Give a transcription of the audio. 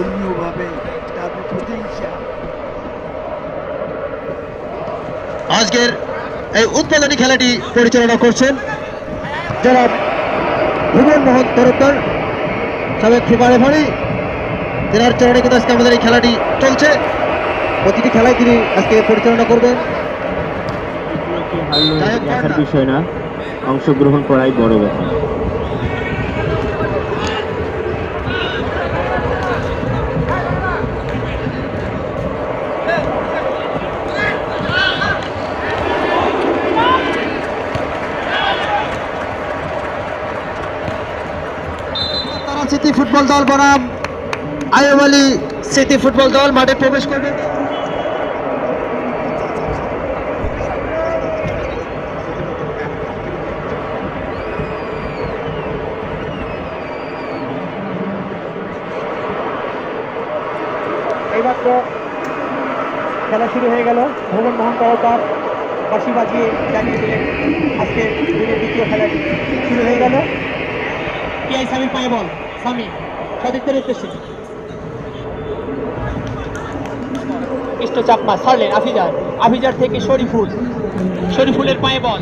ধর্মীয়ভাবে তার প্রতিহিংসা আজকের এই উদ্বোধনী খেলাটি পরিচালনা করছেন যারা ভুবন মোহন তরফদার। সাবেক ফিফা রেফারি তেনার চরণে কিন্তু আজকে আমাদের এই খেলাটি চলছে। প্রতিটি খেলায় তিনি আজকে পরিচালনা করবেন। বিষয় না অংশগ্রহণ করাই বড় ব্যাপার। সিটি ফুটবল দল বনাম। আলী সিটি ফুটবল দল মাঠে প্রবেশ করবে। খেলা শুরু হয়ে গেল। ভুবন মোহন তরফদার বাসি বাজিয়ে জানিয়ে দিলেন, আজকে দিনের দ্বিতীয় খেলা শুরু হয়ে গেল। পিআই সামির পায়ে বল? সামি সতীর্থের উদ্দেশ্যে ইষ্ট চাপমা ছাড়লেন আফিজার। আফিজার থেকে শরীফুল। শরীফুলের পায়ে বল।